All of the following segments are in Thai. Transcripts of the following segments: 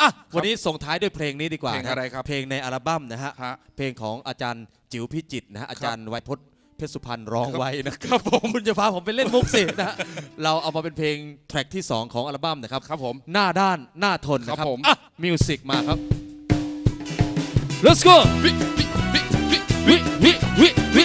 อะวันนี้ส่งท้ายด้วยเพลงนี้ดีกว่าเพลงอะไรครับเพลงในอัลบั้มนะฮะฮะเพลงของอาจารย์จิ๋วพิจิตรนะฮะอาจารย์ไวยพจน์เพชรสุพรรณร้องไว้นะคครัรับบผมคุณจะพาผมไปเล่นมุกสินะฮะเราเอามาเป็นเพลงแทร็กที่ 2 ของอัลบั้มนะครับครับผมหน้าด้านหน้าทนนะคครัรับบผมอะมิวสิกมาครับ let's go วิวิวิวิวิวิ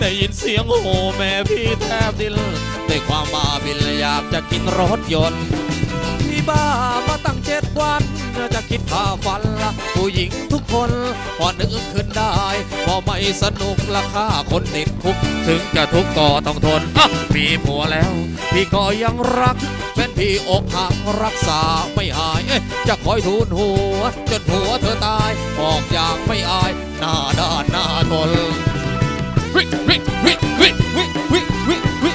ได้ยินเสียงโห่แม่พี่แทบดินด้วยความบ้าบินอยากจะกินรถยนต์ พี่บ้ามาตั้งเจ็ดวันจะคิดค่าฟันละผู้หญิงทุกคนพอนึกขึ้นได้พอไม่สนุกละค่าคนติดคุก ถึงจะทุกข์ก็ต้องทนอะมีผัวแล้ว พี่ก็ยังรักเป็นพี่อกหักรักษาไม่หาย เอ๊ะจะคอยทูลหัว จนหัวเธอตายบอกอย่างไม่อาย หน้าด้านหน้าทน วิวิวิวิวิวิวิวิ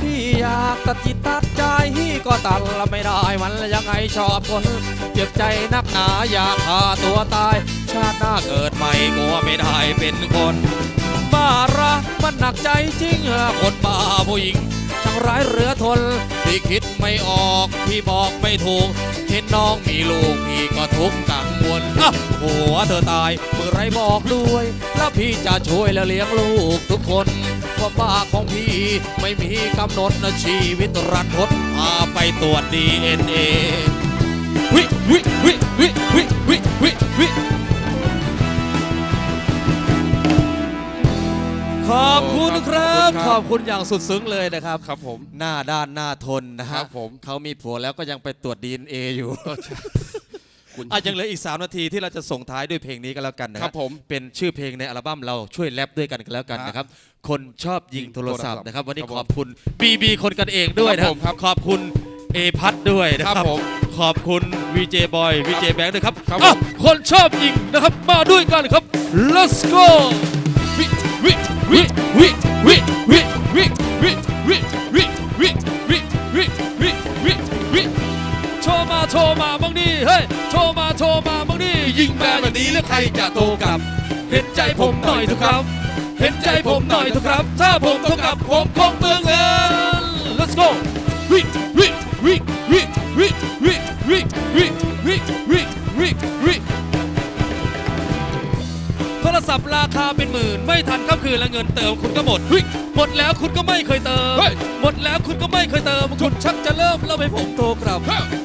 พี่อยากตัดจิตตัดใจก็ตัดละไม่ได้มันยังไงชอบคนเจ็บใจนักหนาอยากฆ่าตัวตาย ชาติหน้าเกิดใหม่กลัวไม่ได้เป็นคนบ้ารัก คนบ้าผู้หญิงช่างร้ายเหลือทนพี่คิดไม่ออกพี่บอกไม่ถูกเห็นน้องมีลูกพี่ก็ทุกข์กังวลอะหัวเธอตายเมื่อไรบอกด้วย แล้วพี่จะช่วยและเลี้ยงลูกทุกคนว่าบ้าของพี่ไม่มีกำหนดนะชีวิตรันทดพาไปตรวจดีเอ็นเอวิวิวิวิวิวิวิ ขอบคุณครับขขออบบคุคุณณครับอย่างสุดซึ้งเลยนะครับ ครับผม หน้าด้านหน้าทนนะครัฮะบผม เขามีผัวแล้วก็ยังไปตรวจดีเอ็นเออยู่คุณ อะยังเหลืออีก 3 นาทีที่เราจะส่งท้ายด้วยเพลงนี้กันแล้วกันนะคครัรับบผมเป็นชื่อเพลงในอัลบั้มเราช่วยแรปด้วยกันกันแล้วกันฮะนะครับ คนชอบยิงโทรศัพท์นะครับ วันนี้ครับผมขอบคุณบีบีคนกันเองด้วยนะครับผมครับขอบคุณเอพัทด้วยนะคครัรับบผมขอบคุณวีเจบอยวีเจแบงค์ด้วยครับครับอะผมคนชอบยิงนะครับมาด้วยกันครับ let's go วิวิ วิวิวิวิวิวิวิวิวิวิวิวิวิวิโชว์มาโชว์มาบ้างดิเฮ้ยโชว์มาโชว์มาบ้างดิยิงมาแบบนี้แล้วใครจะโทรกลับ เห็นใจผมหน่อยเถอะครับ เห็นใจผมหน่อยเถอะครับ ถ้าผมเท่ากับผมคงเบืองเงิน let's go วิวิวิวิวิวิวิวิวิวิวิวิโทร ศัพท์ราคาเป็นหมื่น ไม่ทันค่ำคืนและเงินเติมคุณก็หมดเฮ้ยหมดแล้วคุณก็ไม่เคยเติม หมดแล้วคุณก็ไม่เคยเติม คุณชักจะเริ่มแล้วให้ผมโทรกลับ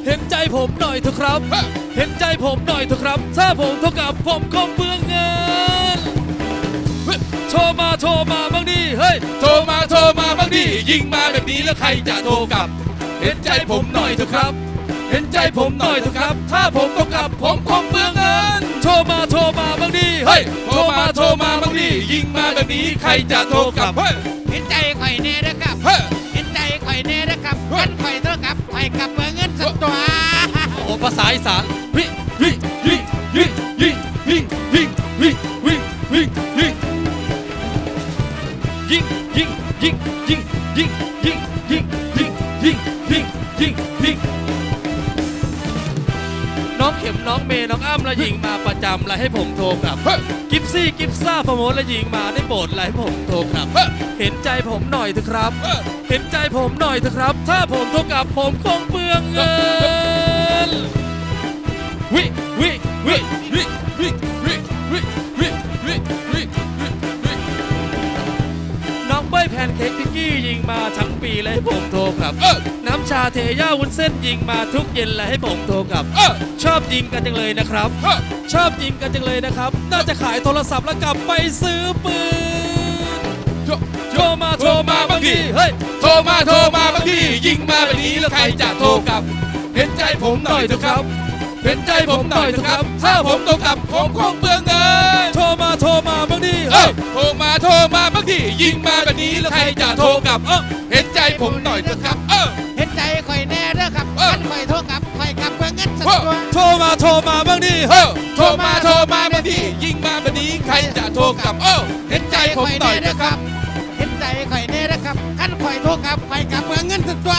เห็นใจผมหน่อยเถอะครับ เห็นใจผมหน่อยเถอะครับ ถ้าผมเท่ากับผมคงเบืองเงินโชว์มาโชว์มาบ้างดิเฮ้ยโทรมาโทรมาบางทียิงมาแบบนี้แล้วใครจะโทรกลับ เห็นใจผมหน่อยเถอะครับ เห็นใจผมหน่อยเถอะครับ ถ้าผมโทรกลับผมคงเบื่อเงินโชว์มาโชว์มาบ้างดิเฮ้เฮ้ยยโทรมาโทรมาบางทียิงมาแบบนี้ใครจะโทรกลับเฮ้ยเห็นใจข่อยแน่นะครับเฮ้ยเห็นใจข่อยแน่นะครับเฮ้ยกันข่อยเท่ากับข่อยกลับเบอร์เงินสักตัวโอ้ภาษาอีสานวิวิวิวิวิวิวิวิวิวิวิยิงยิงยิงยิงยิงยิงยิงยิงยิงยิงยิงยิงน้อง เข็มน้องเมย์น้องอ้ำและยิงมาประจำและให้ผมโทรกลับเฮ้ยกิฟซี่กิฟซ่าโปรโมทและยิงมาได้โปรดและให้ผมโทรกลับเฮ้ยเห็นใจผมหน่อยเถอะครับเฮ้ยเห็นใจผมหน่อยเถอะครับ ถ้าผมโทรกลับผมคงเปลืองเงิน วิวิวิวิวิวิวิวิวิวิวิี้ยิงมาทั้งปีเลยให้ผมโทรกลับ น้ำชาเทย่าวุ้นเส้นยิงมาทุกเย็นเลยให้ผมโทรกลับ ชอบยิงกันจังเลยนะครับ ชอบยิงกันจังเลยนะครับ น่าจะขายโทรศัพท์แล้วกลับไปซื้อปืนโทรมาโทรมาบางทีเฮ้ยโทรมาโทรมาบางทียิงมาแบบนี้แล้วใครจะโทรกลับ เห็นใจผมหน่อยเถอะครับ เห็นใจผมหน่อยนะครับ ถ้าผมตกอับผมคงเปลืองเงิน โทรมาโทรมาบ้างดิเออโทรมาโทรมาบ้างดิยิงมาแบบนี้แล้วใครจะโทรกลับ เออเห็นใจผมหน่อยนะครับ เออ เห็นใจข่อยแน่เด้อครับเออ ท่ข่อยโทรกลับข่อยกลับเพื่อเงินสักตัว โทรมาโทรมาบ้างดิเออโทรมาโทรมาบ้างดิยิงมาแบบนี้ใครจะโทรกลับ เออเห็นใจผมหน่อยนะครับ เห็นใจข่อยแน่เด้อครับคัานข่อยโทรกลับข่อยกลับเพื่อเงินสักตัว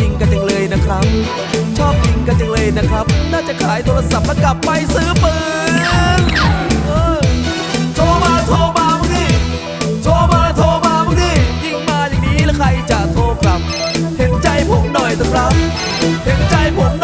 ยิงกันจังเลยนะครับ ชอบยิงกันจังเลยนะครับ น่าจะขายโทรศัพท์แล้วกลับไปซื้อปืนโทรมาโทรมาพวกนี้โทรมาโทรมาพวกนี้ยิงมาอย่างนี้แล้วใครจะโทรกลับ เห็นใจผมหน่อยนะครับ เห็นใจผมหน่อย